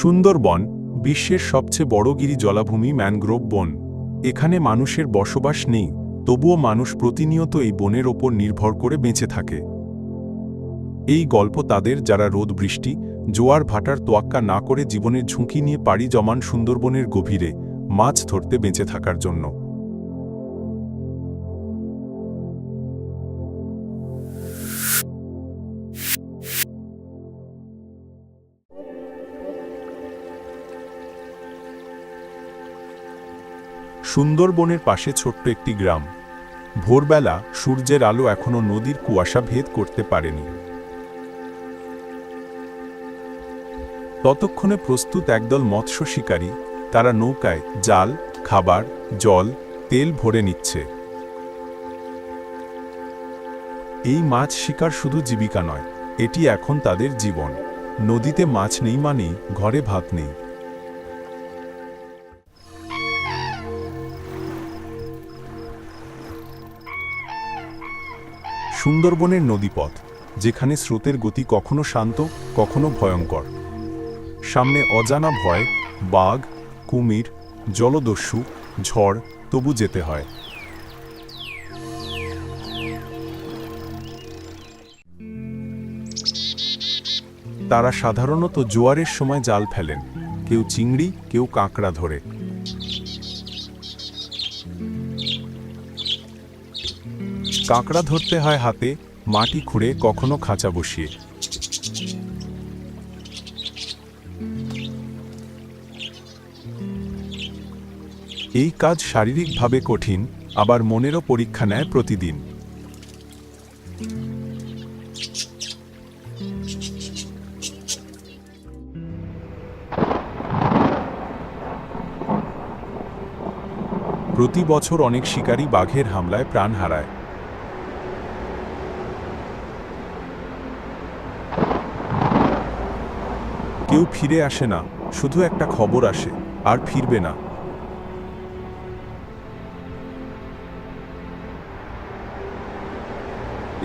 সুন্দরবন, বিশ্বের সবচেয়ে বড়গিরি জলাভূমি ম্যানগ্রোভ বন। এখানে মানুষের বসবাস নেই, তবুও মানুষ প্রতিনিয়ত এই বনের ওপর নির্ভর করে বেঁচে থাকে। এই গল্প তাদের যারা রোদ বৃষ্টি, জোয়ার ভাটার তোয়াক্কা না করে জীবনের ঝুঁকি নিয়ে পাড়ি জমান সুন্দরবনের গভীরে মাছ ধরতে বেঁচে থাকার জন্য। সুন্দরবনের পাশে ছোট্ট একটি গ্রাম। ভোরবেলা সূর্যের আলো এখনও নদীর কুয়াশা ভেদ করতে পারেনি। ততক্ষণে প্রস্তুত একদল মৎস্য শিকারী, তারা নৌকায় জাল, খাবার, জল, তেল ভরে নিচ্ছে। এই মাছ শিকার শুধু জীবিকা নয়, এটি এখন তাদের জীবন। নদীতে মাছ নেই মানেই ঘরে ভাত নেই। সুন্দরবনের নদীপথ, যেখানে স্রোতের গতি কখনো শান্ত, কখনো ভয়ঙ্কর। সামনে অজানা ভয়, বাঘ, কুমির, জলদস্যু, ঝড়, তবু যেতে হয়। তারা সাধারণত জোয়ারের সময় জাল ফেলেন, কেউ চিংড়ি, কেউ কাঁকড়া ধরে। কাঁকড়া ধরতে হয় হাতে, মাটি খুঁড়ে কখনো খাঁচা বসিয়ে। এই কাজ শারীরিকভাবে কঠিন, আবার মনেরও পরীক্ষা নেয় প্রতিদিন। প্রতি বছর অনেক শিকারী বাঘের হামলায় প্রাণ হারায়। কেউ ফিরে আসে না, শুধু একটা খবর আসে, আর ফিরবে না।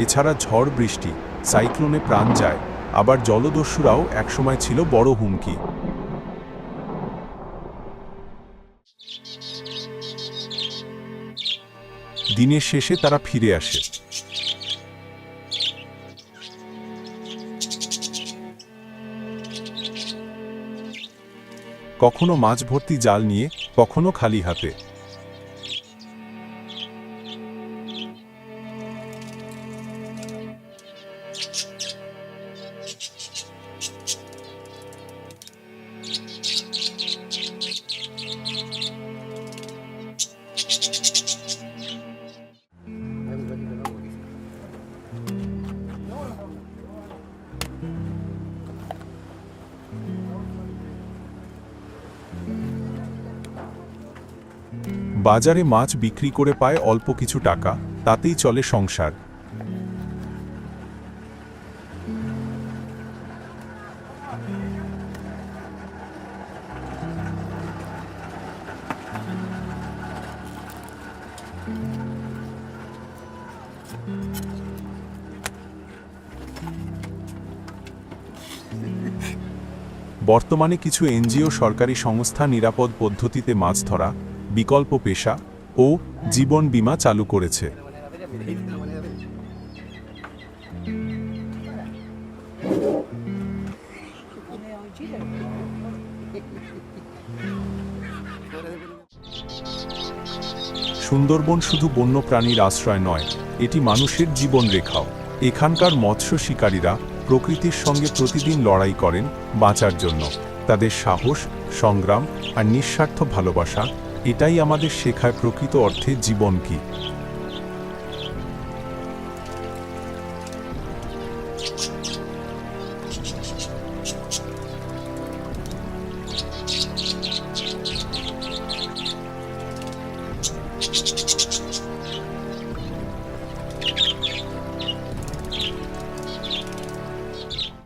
এছাড়া ঝড় বৃষ্টি, সাইক্লোনে প্রাণ যায়, আবার জলদস্যুরাও একসময় ছিল বড় হুমকি। দিনের শেষে তারা ফিরে আসে। কখনো মাছ ভর্তি জাল নিয়ে কখনো খালি হাতে। বাজারে মাছ বিক্রি করে পায় অল্প কিছু টাকা, তাতেই চলে সংসার। বর্তমানে কিছু এনজিও সরকারি সংস্থা নিরাপদ পদ্ধতিতে মাছ ধরা বিকল্প পেশা ও জীবন বীমা চালু করেছে। সুন্দরবন শুধু বন্যপ্রাণীর আশ্রয় নয়, এটি মানুষের জীবন রেখাও এখানকার মৎস্য শিকারীরা প্রকৃতির সঙ্গে প্রতিদিন লড়াই করেন বাঁচার জন্য। তাদের সাহস, সংগ্রাম আর নিঃস্বার্থ ভালোবাসা এটাই আমাদের শেখায় প্রকৃত অর্থে জীবন কী